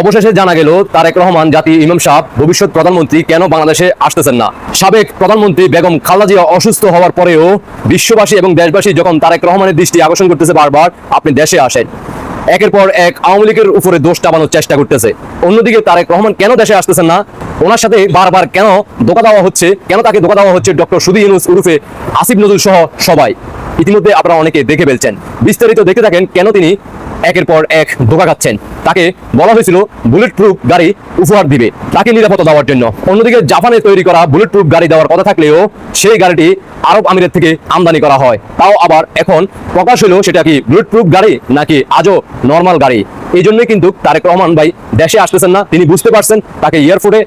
অবশেষে জানা গেল, তারেক রহমান জাতি ইমাম সাহ ভবিষ্যৎ প্রধানমন্ত্রী কেন বাংলাদেশে আসতেছেন না? সাবেক প্রধানমন্ত্রী বেগম খালেদা জিয়া অসুস্থ হওয়ার পরেও বিশ্ববাসী এবং দেশবাসী যখন তারেক রহমানের দৃষ্টি আকর্ষণ করতেছে বারবার, আপনি দেশে আসেন। একের পর এক আওয়ামী লীগের উপরে দোষ চাপানোর চেষ্টা করতেছে। অন্যদিকে তারেক রহমান কেন দেশে আসতেছেন না? ওনার সাথে বারবার কেন ধোকা দেওয়া হচ্ছে? কেন তাকে ধোকা দেওয়া হচ্ছে? ডক্টর সুদী ইউনুস উরুফে আসিফ নজরুল সহ সবাই। ইতিমধ্যে আপনারা অনেকে দেখে ফেলছেন। বিস্তারিত দেখে থাকেন কেন তিনি একের পর এক ধোকা খাচ্ছেন। তাকে বলা হয়েছিল বুলেট প্রুফ গাড়ি উপহার দিবে। তাকে নিরাপত্তা দেওয়ার জন্য। অন্যদিকে জাপানে তৈরি করা বুলেট প্রুফ গাড়ি দেওয়ার কথা থাকলেও সেই গাড়িটি আরব আমিরের থেকে আমদানি করা হয়। তাও আবার এখন প্রকাশ হলো, সেটা কি বুলেট প্রুফ গাড়ি নাকি আজও নর্মাল গাড়ি? এই জন্যই কিন্তু তারেক রহমান ভাই দেশে আসতেছেন না, তিনি বুঝতে পারছেন, তাকে এয়ারপোর্টে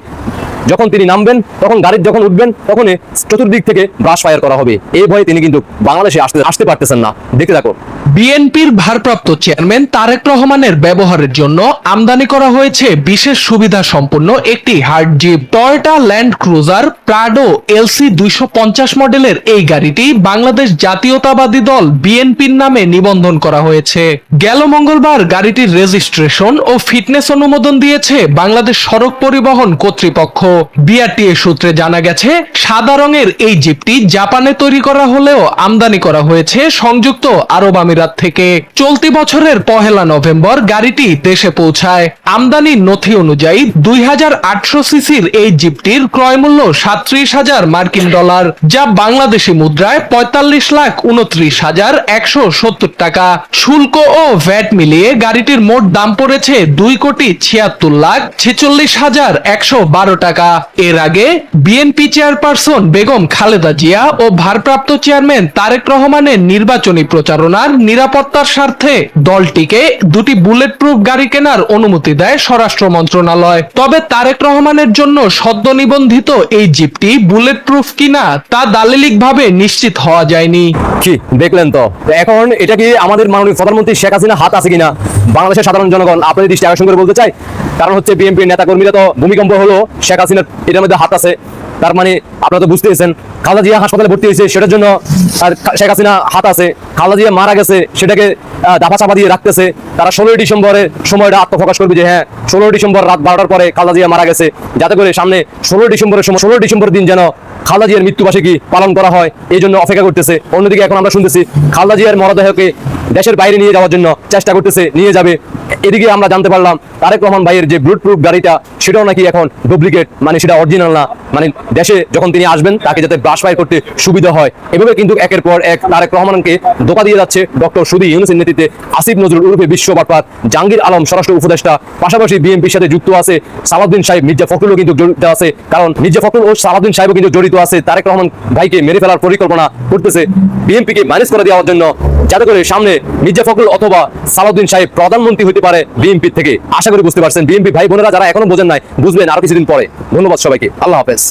যখন তিনি নামবেন, তখন গাড়ির যখন উঠবেন তখন চতুর্দিক থেকে ব্রাশ ফায়ার করা হবে। এই ভয়ে তিনি কিন্তু বাংলাদেশে আসতে আসতে পারতেছেন না। দেখতে থাকুন। বিএনপির ভারপ্রাপ্ত চেয়ারম্যান তারেক রহমানের ব্যবহারের জন্য আমদানি করা হয়েছে বিশেষ সুবিধা সম্পন্ন একটি hard jeep Toyota Land Cruiser Prado LC দুইশো পঞ্চাশ মডেলের এই গাড়িটি বাংলাদেশ জাতীয়তাবাদী দল বিএনপির নামে নিবন্ধন করা হয়েছে। গেল মঙ্গলবার গাড়িটির রেজিস্ট্রেশন ও ফিটনেস অনুমোদন দিয়েছে বাংলাদেশ সড়ক পরিবহন কর্তৃপক্ষ। বিআরটিএ সূত্রে জানা গেছে, সাদা রঙের এই জিপটি জাপানে তৈরি করা হলেও আমদানি করা হয়েছে সংযুক্ত আরব আমিরাত থেকে। চলতি বছরের পহেলা নভেম্বর গাড়িটি দেশে পৌঁছায়। আমদানির নথি অনুযায়ী দুই হাজার আটশো সিসির এই জিপটির ক্রয় মূল্য সাত্রিশ হাজার মার্কিন ডলার, যা বাংলাদেশি মুদ্রায় পঁয়তাল্লিশ লাখ উনত্রিশ হাজার একশো সত্তর টাকা। শুল্ক ও ভ্যাট মিলিয়ে গাড়িটির মোট দাম পড়েছে দুই কোটি ছিয়াত্তর লাখ ছেচল্লিশ হাজার একশো বারো টাকা। এর আগে বিএনপি চেয়ারপারসন বেগম খালেদা জিয়া ও ভারপ্রাপ্ত চেয়ারম্যান তারেক রহমানের নির্বাচনী প্রচারণার নিরাপত্তার স্বার্থে দলটিকে দুটি বুলেট প্রুফ গাড়ি কেনার অনুমতি দেয় স্বরাষ্ট্র মন্ত্রণালয়। তবে তারেক রহমানের জন্য সদ্য নিবন্ধিত এই জিপটি বুলেট প্রুফ কিনা তা দালিলিকভাবে নিশ্চিত হওয়া যায়নি। কি, দেখলেন তো? এখন এটা কি আমাদের মাননীয় প্রধানমন্ত্রী শেখ হাসিনা হাত আছে কিনা? বাংলাদেশের সাধারণ জনগণ, আপনাদের দৃষ্টি আকর্ষণ করে বলতে চাই, কারণ হচ্ছে বিএনপির নেতা কর্মীরা তো ভূমিকম্প হলো শেখ হাসিনার, এটার মধ্যে হাত আছে। তার মানে আপনারা তো বুঝতেছেন, খালেদা জিয়া হাসপাতালে ভর্তি হয়েছে, সেটার জন্য, আর শেখ হাসিনা হাত আছে। খালেদা জিয়া মারা গেছে, সেটাকে দাফা চাপা দিয়ে রাখতেছে। তারা ষোলোই ডিসেম্বরে সময়টা আত্মপ্রকাশ করবে যে হ্যাঁ ষোলোই ডিসেম্বর রাত বারোটার পরে খালেদা জিয়া মারা গেছে। যাতে করে সামনে ষোলোই ডিসেম্বরের সময়, ষোলোই ডিসেম্বরের দিন যেন খালেদা জিয়ার মৃত্যুবার্ষিকী পালন করা হয়, এই জন্য অপেক্ষা করতেছে। অন্যদিকে এখন আমরা শুনতেছি, খালেদা জিয়ার মরদেহকে দেশের বাইরে নিয়ে যাওয়ার জন্য চেষ্টা করতেছে, নিয়ে যাবে। এদিকে আমরা জানতে পারলাম, তারেক রহমান ভাইয়ের যে ব্লুট প্রুফ গাড়িটা, সেটাও নাকি এখন ডুপ্লিকেট মানে সেটা অরিজিনাল না। মানে দেশে যখন তিনি আসবেন, তাকে যাতে ব্রাশ ফায়ার করতে সুবিধা হয়। এভাবে কিন্তু একের পর এক তারেক রহমানকে ধোকা দিয়ে যাচ্ছে ডক্টর সুদী ইউনুসের নেতৃত্বে আসিফ নজরুল উরুফে বিশ্ব বাটপাত জাহাঙ্গীর আলম স্বরাষ্ট্র উপদেষ্টা, পাশাপাশি বিএনপির সাথে যুক্ত আছে সালাউদ্দিন সাহেব, মির্জা ফখরুলও কিন্তু জড়িত আছে। কারণ মির্জা ফখরুল ও সালাউদ্দিন সাহেবও কিন্তু জড়িত আছে। তারেক রহমান ভাইকে মেরে ফেলার পরিকল্পনা করতেছে বিএনপিকে ম্যানেজ করে দেওয়ার জন্য। যাতে করে সামনে মির্জা ফখরুল অথবা সালাউদ্দিন সাহেব প্রধানমন্ত্রী হতে পারে বিএনপি থেকে। আশা করি বুঝতে পারছেন, বিএনপি ভাই বোনেরা যারা এখনও বোঝেন নাই, বুঝবেন আরও কিছুদিন পরে। ধন্যবাদ সবাইকে। আল্লাহ হাফেজ।